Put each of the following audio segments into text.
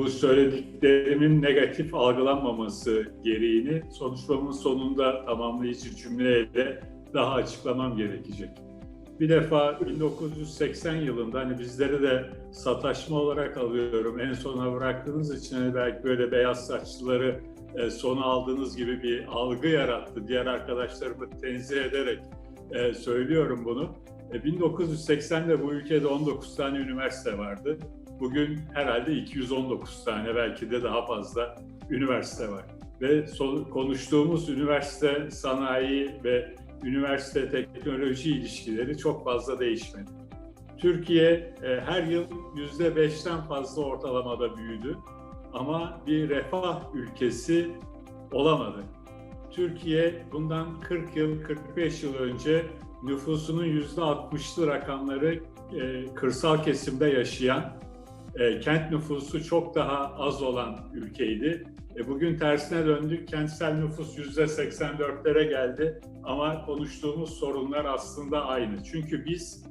bu söylediklerimin negatif algılanmaması gereğini konuşmamın sonunda tamamlayıcı cümleyle daha açıklamam gerekecek. Bir defa 1980 yılında hani bizleri de sataşma olarak alıyorum. En sona bıraktığınız için hani belki böyle beyaz saçlıları e, sona aldığınız gibi bir algı yarattı. Diğer arkadaşlarımı tenzih ederek e, söylüyorum bunu. E, 1980'de bu ülkede 19 tane üniversite vardı. Bugün herhalde 219 tane belki de daha fazla üniversite var. Ve konuştuğumuz üniversite sanayi ve üniversite teknoloji ilişkileri çok fazla değişmedi. Türkiye e, her yıl yüzde beşten fazla ortalamada büyüdü ama bir refah ülkesi olamadı. Türkiye bundan 40 yıl, 45 yıl önce nüfusunun yüzde 60'lı rakamları e, kırsal kesimde yaşayan, e, kent nüfusu çok daha az olan ülkeydi. E, bugün tersine döndük, kentsel nüfus yüzde 84'lere geldi ama konuştuğumuz sorunlar aslında aynı. Çünkü biz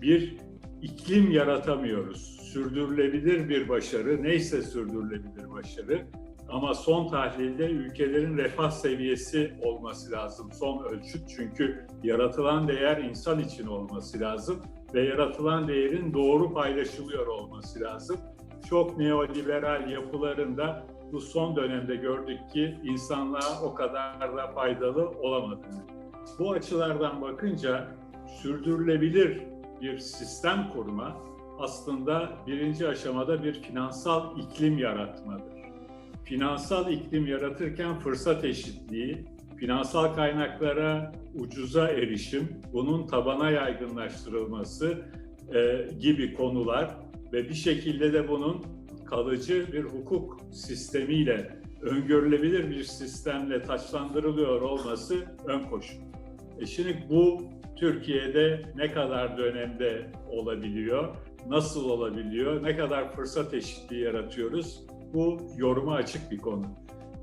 bir iklim yaratamıyoruz. Sürdürülebilir bir başarı, neyse sürdürülebilir başarı. Ama son tahlilde ülkelerin refah seviyesi olması lazım. Son ölçüt çünkü yaratılan değer insan için olması lazım ve yaratılan değerin doğru paylaşılıyor olması lazım. Çok neoliberal yapılarında bu son dönemde gördük ki insanlığa o kadar da faydalı olamadığını. Bu açılardan bakınca sürdürülebilir bir sistem kurma aslında birinci aşamada bir finansal iklim yaratmadır. Finansal iklim yaratırken fırsat eşitliği, finansal kaynaklara ucuza erişim, bunun tabana yaygınlaştırılması e, gibi konular ve bir şekilde de bunun kalıcı bir hukuk sistemiyle, öngörülebilir bir sistemle taçlandırılıyor olması ön koşul. E şimdi bu Türkiye'de ne kadar dönemde olabiliyor, nasıl olabiliyor, ne kadar fırsat eşitliği yaratıyoruz bu yoruma açık bir konu.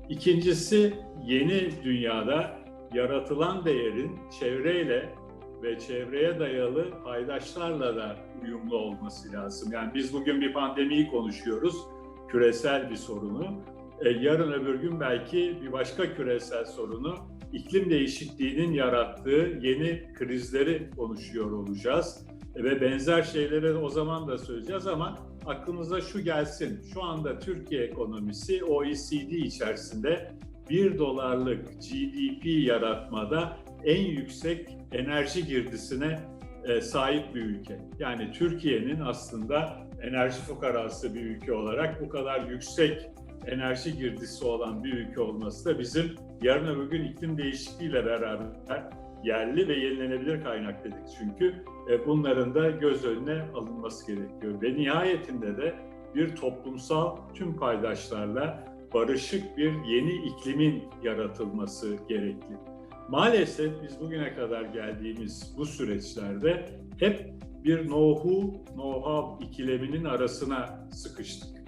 İkincisi yeni dünyada yaratılan değerin çevreyle ve çevreye dayalı paydaşlarla da uyumlu olması lazım. Yani biz bugün bir pandemiyi konuşuyoruz, küresel bir sorunu. E, yarın öbür gün belki bir başka küresel sorunu, iklim değişikliğinin yarattığı yeni krizleri konuşuyor olacağız. Ve benzer şeyleri o zaman da söyleyeceğiz ama aklımıza şu gelsin. Şu anda Türkiye ekonomisi OECD içerisinde 1 dolarlık GDP yaratmada en yüksek enerji girdisine e, sahip bir ülke. Yani Türkiye'nin aslında enerji fukarası bir ülke olarak bu kadar yüksek enerji girdisi olan bir ülke olması da bizim yarın öbür gün iklim değişikliğiyle beraber yerli ve yenilenebilir kaynak dedik çünkü e, bunların da göz önüne alınması gerekiyor. Ve nihayetinde de bir toplumsal tüm paydaşlarla barışık bir yeni iklimin yaratılması gerekli. Maalesef biz bugüne kadar geldiğimiz bu süreçlerde hep bir know-who, know-how ikileminin arasına sıkıştık.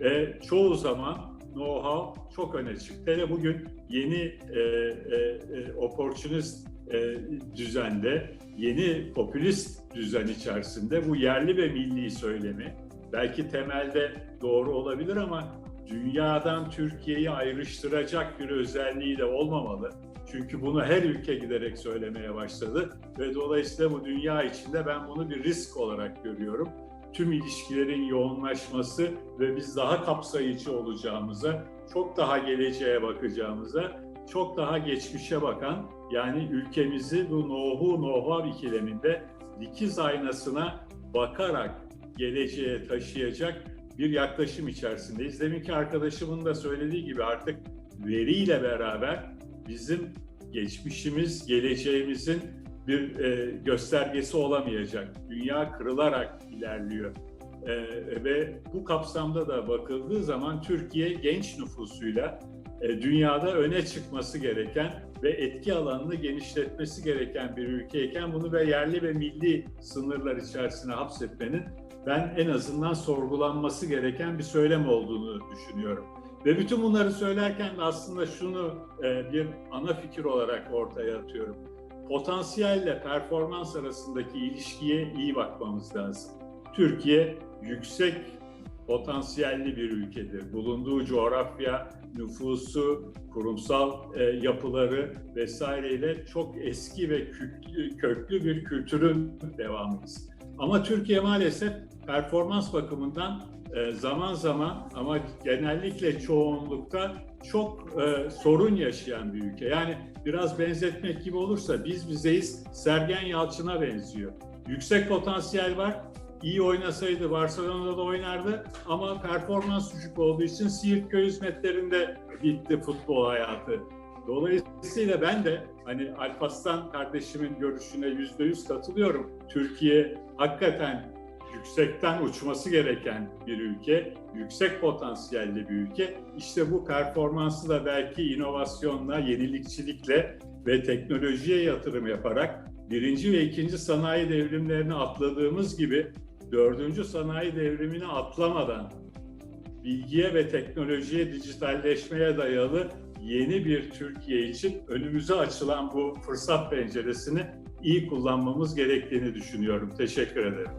Ve çoğu zaman know-how çok öne çıktı. Hele bugün yeni e, e, e, opportunist e, düzende, yeni popülist düzen içerisinde bu yerli ve milli söylemi belki temelde doğru olabilir ama dünyadan Türkiye'yi ayrıştıracak bir özelliği de olmamalı. Çünkü bunu her ülke giderek söylemeye başladı ve dolayısıyla bu dünya içinde ben bunu bir risk olarak görüyorum. Tüm ilişkilerin yoğunlaşması ve biz daha kapsayıcı olacağımıza, çok daha geleceğe bakacağımıza, çok daha geçmişe bakan yani ülkemizi bu know-who know-how ikileminde dikiz aynasına bakarak geleceğe taşıyacak bir yaklaşım içerisindeyiz. Deminki arkadaşımın da söylediği gibi artık veriyle beraber bizim geçmişimiz, geleceğimizin bir e, göstergesi olamayacak. Dünya kırılarak ilerliyor. E, ve bu kapsamda da bakıldığı zaman Türkiye genç nüfusuyla dünyada öne çıkması gereken ve etki alanını genişletmesi gereken bir ülkeyken bunu ve yerli ve milli sınırlar içerisine hapsetmenin ben en azından sorgulanması gereken bir söylem olduğunu düşünüyorum. Ve bütün bunları söylerken de aslında şunu e, bir ana fikir olarak ortaya atıyorum. Potansiyelle performans arasındaki ilişkiye iyi bakmamız lazım. Türkiye yüksek potansiyelli bir ülkedir. Bulunduğu coğrafya, nüfusu, kurumsal e, yapıları vesaireyle çok eski ve köklü, köklü bir kültürün devamıyız. Ama Türkiye maalesef performans bakımından e, zaman zaman ama genellikle çoğunlukta çok e, sorun yaşayan bir ülke. Yani biraz benzetmek gibi olursa biz bizeyiz Sergen Yalçın'a benziyor. Yüksek potansiyel var. İyi oynasaydı Barcelona'da oynardı ama performans düşük olduğu için Siirtköy hizmetlerinde bitti futbol hayatı. Dolayısıyla ben de hani Alparslan kardeşimin görüşüne yüzde yüz katılıyorum. Türkiye hakikaten yüksekten uçması gereken bir ülke, yüksek potansiyelli bir ülke. İşte bu performansı da belki inovasyonla, yenilikçilikle ve teknolojiye yatırım yaparak birinci ve ikinci sanayi devrimlerini atladığımız gibi dördüncü sanayi devrimini atlamadan bilgiye ve teknolojiye, dijitalleşmeye dayalı yeni bir Türkiye için önümüze açılan bu fırsat penceresini iyi kullanmamız gerektiğini düşünüyorum. Teşekkür ederim.